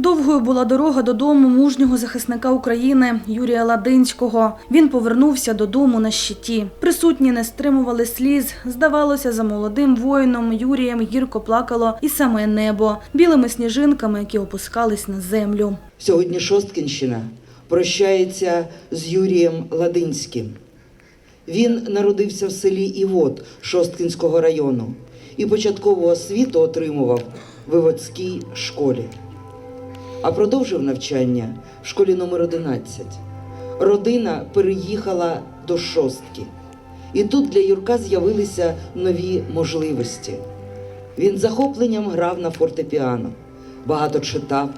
Довгою була дорога додому мужнього захисника України Юрія Ладинського. Він повернувся додому на щиті. Присутні не стримували сліз. Здавалося, за молодим воїном Юрієм гірко плакало і саме небо білими сніжинками, які опускались на землю. Сьогодні Шосткінщина прощається з Юрієм Ладинським. Він народився в селі Івот Шосткінського району і початкову освіту отримував в Івотській школі, а продовжив навчання в школі номер 11. Родина переїхала до Шостки. І тут для Юрка з'явилися нові можливості. Він захопленням грав на фортепіано, багато читав,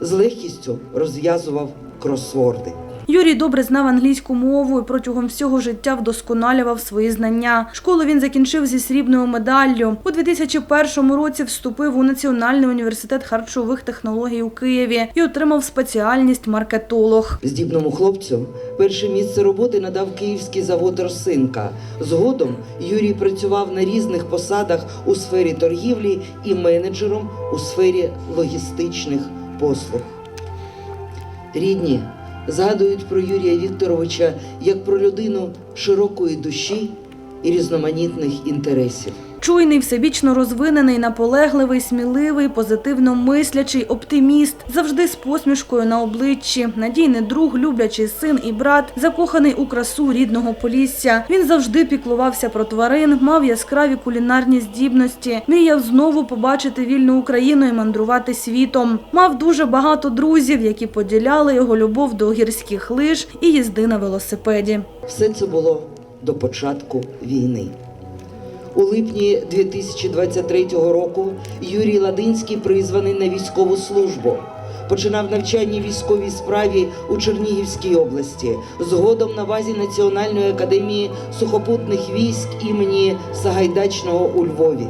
з легкістю розв'язував кросворди. Юрій добре знав англійську мову і протягом всього життя вдосконалював свої знання. Школу він закінчив зі срібною медаллю. У 2001 році вступив у Національний університет харчових технологій у Києві і отримав спеціальність маркетолог. Здібному хлопцю перше місце роботи надав київський завод Росинка. Згодом Юрій працював на різних посадах у сфері торгівлі і менеджером у сфері логістичних послуг. Рідні згадують про Юрія Вікторовича як про людину широкої душі і різноманітних інтересів. Чуйний, всебічно розвинений, наполегливий, сміливий, позитивно мислячий, оптиміст, завжди з посмішкою на обличчі, надійний друг, люблячий син і брат, закоханий у красу рідного полісся. Він завжди піклувався про тварин, мав яскраві кулінарні здібності, мріяв знову побачити вільну Україну і мандрувати світом. Мав дуже багато друзів, які поділяли його любов до гірських лиж і їзди на велосипеді. Все це було до початку війни. У липні 2023 року Юрій Ладинський призваний на військову службу. Починав навчання військовій справі у Чернігівській області, згодом на базі Національної академії сухопутних військ імені Сагайдачного у Львові.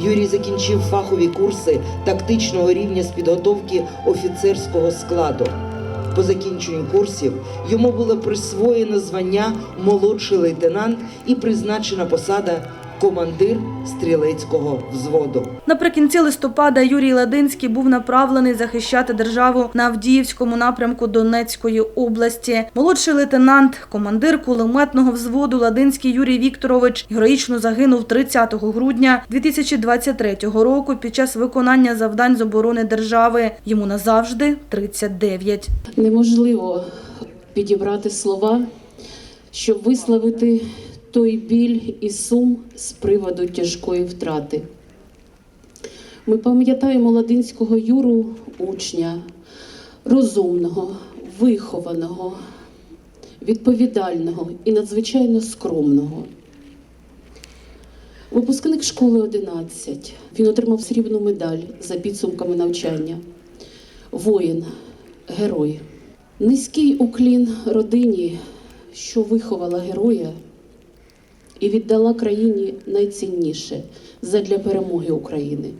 Юрій закінчив фахові курси тактичного рівня з підготовки офіцерського складу. По закінченню курсів йому було присвоєно звання молодший лейтенант і призначена посада командир стрілецького взводу. Наприкінці листопада Юрій Ладинський був направлений захищати державу на Авдіївському напрямку Донецької області. Молодший лейтенант, командир кулеметного взводу Ладинський Юрій Вікторович героїчно загинув 30 грудня 2023 року під час виконання завдань з оборони держави. Йому назавжди 39. Неможливо підібрати слова, щоб висловити той біль і сум з приводу тяжкої втрати. Ми пам'ятаємо ладинського Юру учня, розумного, вихованого, відповідального і надзвичайно скромного. Випускник школи 11. Він отримав срібну медаль за підсумками навчання. Воїн, герой. Низький уклін родині, що виховала героя і віддала країні найцінніше задля перемоги України.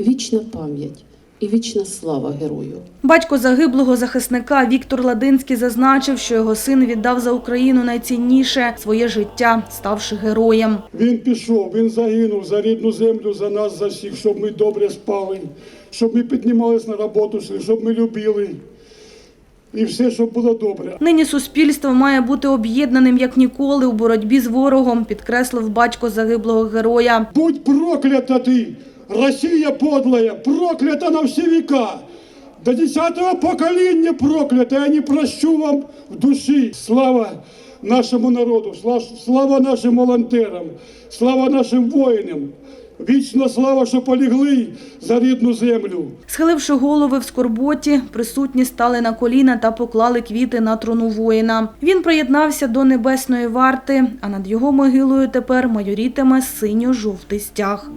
Вічна пам'ять і вічна слава герою. Батько загиблого захисника Віктор Ладинський зазначив, що його син віддав за Україну найцінніше своє життя, ставши героєм. Він пішов, він загинув за рідну землю, за нас, за всіх, щоб ми добре спали, щоб ми піднімались на роботу, щоб ми любили. І все, щоб було добре. Нині суспільство має бути об'єднаним як ніколи у боротьбі з ворогом, підкреслив батько загиблого героя. Будь проклята ти, Росія подлая, проклята на всі віка. До десятого покоління проклята, я не прощу вам в душі. Слава нашому народу, сла- слава нашим волонтерам, слава нашим воїнам. Вічна слава, що полігли за рідну землю. Схиливши голови в скорботі, присутні стали на коліна та поклали квіти на трону воїна. Він приєднався до небесної варти, а над його могилою тепер майорітиме синьо-жовтий стяг.